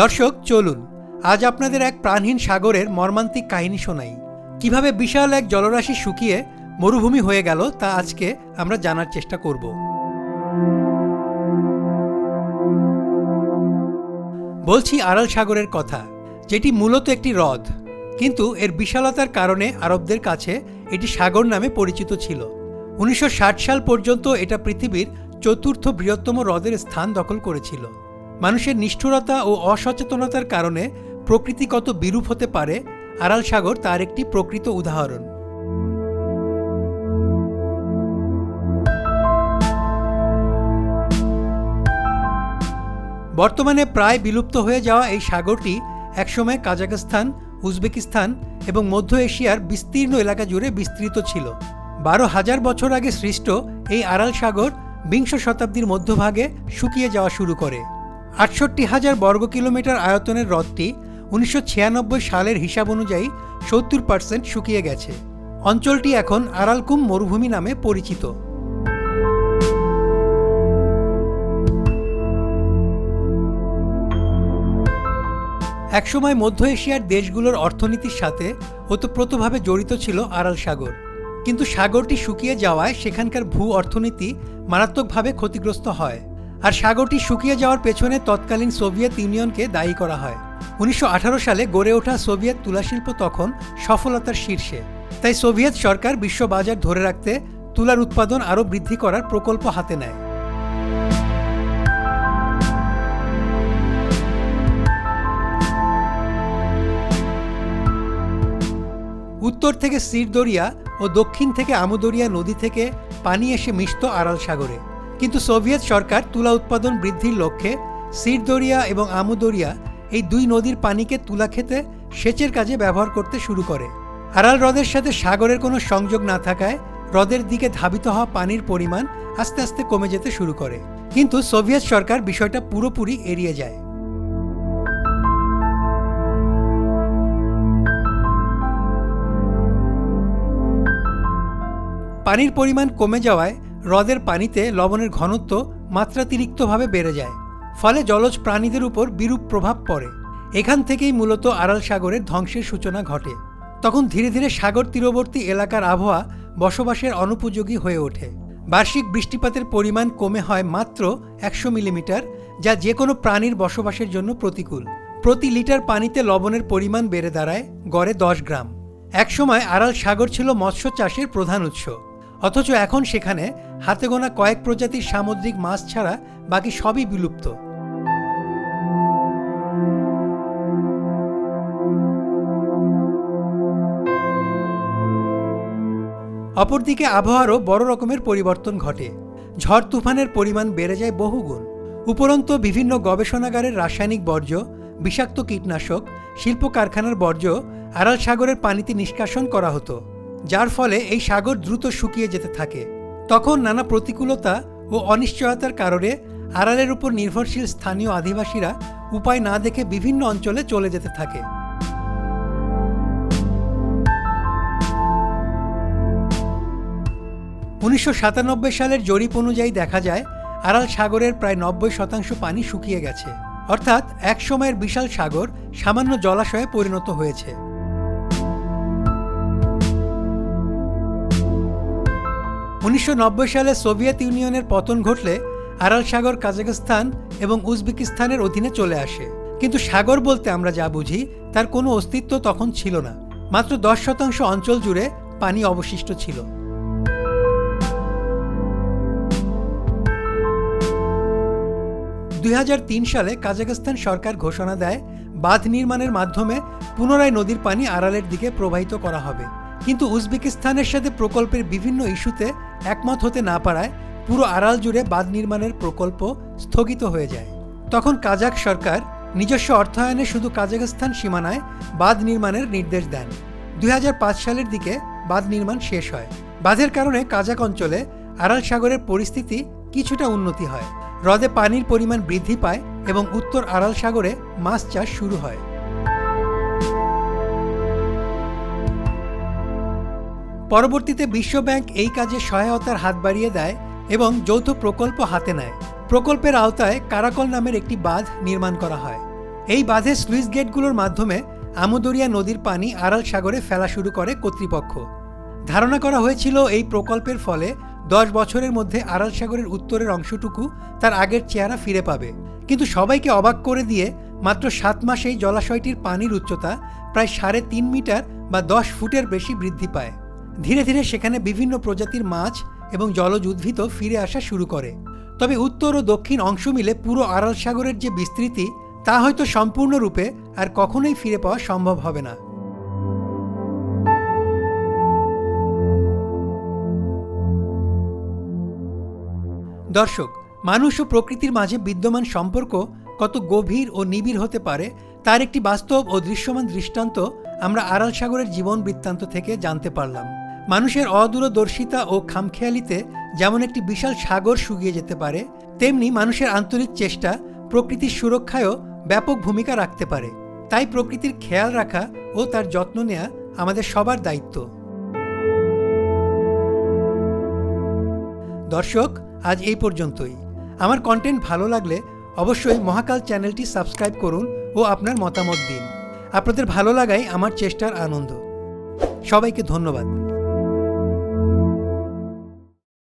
দর্শক, চলুন। আজ আপনাদের এক প্রাণহীন সাগরের মর্মান্তিক কাহিনী শোনাই। কীভাবে বিশাল এক জলরাশি শুকিয়ে মরুভূমি হয়ে গেল তা আজকে আমরা জানার চেষ্টা করব। বলছি আড়াল সাগরের কথা, যেটি মূলত একটি হ্রদ, কিন্তু এর বিশালতার কারণে আরবদের কাছে এটি সাগর নামে পরিচিত ছিল। উনিশশো ষাট সাল পর্যন্ত এটা পৃথিবীর চতুর্থ বৃহত্তম হ্রদের স্থান দখল করেছিল। মানুষের নিষ্ঠুরতা ও অসচেতনতার কারণে প্রকৃতি কত বিরূপ হতে পারে, আড়াল সাগর তার একটি প্রকৃত উদাহরণ। বর্তমানে প্রায় বিলুপ্ত হয়ে যাওয়া এই সাগরটি একসময় কাজাখস্তান, উজবেকিস্তান এবং মধ্য এশিয়ার বিস্তীর্ণ এলাকা জুড়ে বিস্তৃত ছিল। বারো হাজার বছর আগে সৃষ্ট এই আড়াল সাগর বিংশ শতাব্দীর মধ্যভাগে শুকিয়ে যাওয়া শুরু করে। আটষট্টি হাজার বর্গ কিলোমিটার আয়তনের হ্রদটি উনিশশো ছিয়ানব্বই সালের হিসাব অনুযায়ী সত্তর পার্সেন্ট শুকিয়ে গেছে। অঞ্চলটি এখন আরালকুম মরুভূমি নামে পরিচিত। একসময় মধ্য এশিয়ার দেশগুলোর অর্থনীতির সাথে ওতপ্রোতভাবে জড়িত ছিল আড়াল সাগর। কিন্তু সাগরটি শুকিয়ে যাওয়ায় সেখানকার ভূ অর্থনীতি মারাত্মকভাবে ক্ষতিগ্রস্ত হয়। আর সাগরটি শুকিয়ে যাওয়ার পেছনে তৎকালীন সোভিয়েত ইউনিয়নকে দায়ী করা হয়। উনিশশো আঠারো সালে গড়ে ওঠা সোভিয়েত তুলাশিল্প তখন সফলতার শীর্ষে। তাই সোভিয়েত সরকার বিশ্ব বাজার ধরে রাখতে তুলার উৎপাদন আরও বৃদ্ধি করার প্রকল্প হাতে নেয়। উত্তর থেকে সিরদরিয়া ও দক্ষিণ থেকে আমুদরিয়া নদী থেকে পানি এসে মিশত আড়াল সাগরে। কিন্তু সোভিয়েত সরকার তুলা উৎপাদন বৃদ্ধির লক্ষ্যে সিরদরিয়া এবং আমুদরিয়া এই দুই নদীর পানিকে তুলা খেতে সেচের কাজে ব্যবহার করতে শুরু করে। আড়াল হ্রদের সাথে সাগরের কোনো সংযোগ না থাকায় হ্রদের দিকে ধাবিত হওয়া পানির পরিমাণ আস্তে আস্তে কমে যেতে শুরু করে। কিন্তু সোভিয়েত সরকার বিষয়টা পুরোপুরি এড়িয়ে যায়। পানির পরিমাণ কমে যাওয়ায় হ্রদের পানিতে লবণের ঘনত্ব মাত্রাতিরিক্তভাবে বেড়ে যায়, ফলে জলজ প্রাণীদের উপর বিরূপ প্রভাব পড়ে। এখান থেকেই মূলত আড়াল সাগরের ধ্বংসের সূচনা ঘটে। তখন ধীরে ধীরে সাগর তীরবর্তী এলাকার আবহাওয়া বসবাসের অনুপযোগী হয়ে ওঠে। বার্ষিক বৃষ্টিপাতের পরিমাণ কমে হয় মাত্র একশো মিলিমিটার, যা যে কোনো প্রাণীর বসবাসের জন্য প্রতিকূল। প্রতি লিটার পানিতে লবণের পরিমাণ বেড়ে দাঁড়ায় গড়ে দশ গ্রাম। একসময় আড়াল সাগর ছিল মৎস্য চাষের প্রধান উৎস। অথচ এখন সেখানে হাতে গোনা কয়েক প্রজাতির সামুদ্রিক মাছ ছাড়া বাকি সবই বিলুপ্ত। অপরদিকে আবহাওয়ারও বড় রকমের পরিবর্তন ঘটে। ঝড় তুফানের পরিমাণ বেড়ে যায় বহুগুণ। উপরন্ত বিভিন্ন গবেষণাগারের রাসায়নিক বর্জ্য, বিষাক্ত কীটনাশক শিল্প কারখানার বর্জ্য, আড়াল সাগরের পানিতে নিষ্কাশন করা হতো, যার ফলে এই সাগর দ্রুত শুকিয়ে যেতে থাকে। তখন নানা প্রতিকূলতা ও অনিশ্চয়তার কারণে আড়ালের উপর নির্ভরশীল স্থানীয় আদিবাসীরা উপায় না দেখে বিভিন্ন অঞ্চলে চলে যেতে থাকে। উনিশশো সাতানব্বই সালের জরিপ অনুযায়ী দেখা যায়, আড়াল সাগরের প্রায় নব্বই শতাংশ পানি শুকিয়ে গেছে। অর্থাৎ এক সময়ের বিশাল সাগর সামান্য জলাশয়ে পরিণত হয়েছে। উনিশশো নব্বই সালে সোভিয়েত ইউনিয়নের পতন ঘটলে আড়াল সাগর কাজাখস্তান এবং উজবেকিস্তানের অধীনে চলে আসে। কিন্তু সাগর বলতে আমরা যা বুঝি, তার কোনো অস্তিত্ব তখন ছিল না। মাত্র দশ শতাংশ অঞ্চল জুড়ে পানি অবশিষ্ট ছিল। দুই হাজার তিন সালে কাজাখস্তান সরকার ঘোষণা দেয়, বাঁধ নির্মাণের মাধ্যমে পুনরায় নদীর পানি আড়ালের দিকে প্রবাহিত করা হবে। কিন্তু উজবেকিস্তানের সাথে প্রকল্পের বিভিন্ন ইস্যুতে একমত হতে না পারায় পুরো আড়াল জুড়ে বাঁধ নির্মাণের প্রকল্প স্থগিত হয়ে যায়। তখন কাজাক সরকার নিজস্ব অর্থায়নে শুধু কাজাখস্তান সীমানায় বাঁধ নির্মাণের নির্দেশ দেন। দু হাজার পাঁচ সালের দিকে বাঁধ নির্মাণ শেষ হয়। বাঁধের কারণে কাজাক অঞ্চলে আড়াল সাগরের পরিস্থিতি কিছুটা উন্নতি হয়। হ্রদে পানির পরিমাণ বৃদ্ধি পায় এবং উত্তর আড়াল সাগরে মাছ চাষ শুরু হয়। পরবর্তীতে বিশ্বব্যাংক এই কাজে সহায়তার হাত বাড়িয়ে দেয় এবং যৌথ প্রকল্প হাতে নেয়। প্রকল্পের আওতায় কারাকল নামের একটি বাঁধ নির্মাণ করা হয়। এই বাঁধের স্লুইস গেটগুলোর মাধ্যমে আমুদরিয়া নদীর পানি আড়াল সাগরে ফেলা শুরু করে কর্তৃপক্ষ। ধারণা করা হয়েছিল এই প্রকল্পের ফলে দশ বছরের মধ্যে আড়াল সাগরের উত্তরের অংশটুকু তার আগের চেহারা ফিরে পাবে। কিন্তু সবাইকে অবাক করে দিয়ে মাত্র সাত মাসেই জলাশয়টির পানির উচ্চতা প্রায় সাড়ে তিন মিটার বা দশ ফুটের বেশি বৃদ্ধি পায়। ধীরে ধীরে সেখানে বিভিন্ন প্রজাতির মাছ এবং জলজ উদ্ভিদ ফিরে আসা শুরু করে। তবে উত্তর ও দক্ষিণ অংশ মিলে পুরো আড়াল সাগরের যে বিস্তৃতি, তা হয়তো সম্পূর্ণরূপে আর কখনোই ফিরে পাওয়া সম্ভব হবে না। দর্শক, মানুষ ও প্রকৃতির মাঝে বিদ্যমান সম্পর্ক কত গভীর ও নিবিড় হতে পারে, তার একটি বাস্তব ও দৃশ্যমান দৃষ্টান্ত আমরা আড়াল সাগরের জীবন বৃত্তান্ত থেকে জানতে পারলাম। মানুষের অদূরদর্শিতা ও খামখেয়ালিতে যেমন একটি বিশাল সাগর শুকিয়ে যেতে পারে, তেমনি মানুষের আন্তরিক চেষ্টা প্রকৃতির সুরক্ষায়ও ব্যাপক ভূমিকা রাখতে পারে। তাই প্রকৃতির খেয়াল রাখা ও তার যত্ন নেয়া আমাদের সবার দায়িত্ব। দর্শক, আজ এই পর্যন্তই। আমার কন্টেন্ট ভালো লাগলে অবশ্যই মহাকাল চ্যানেলটি সাবস্ক্রাইব করুন ও আপনার মতামত দিন। আপনাদের ভালো লাগাই আমার চেষ্টার আনন্দ। সবাইকে ধন্যবাদ।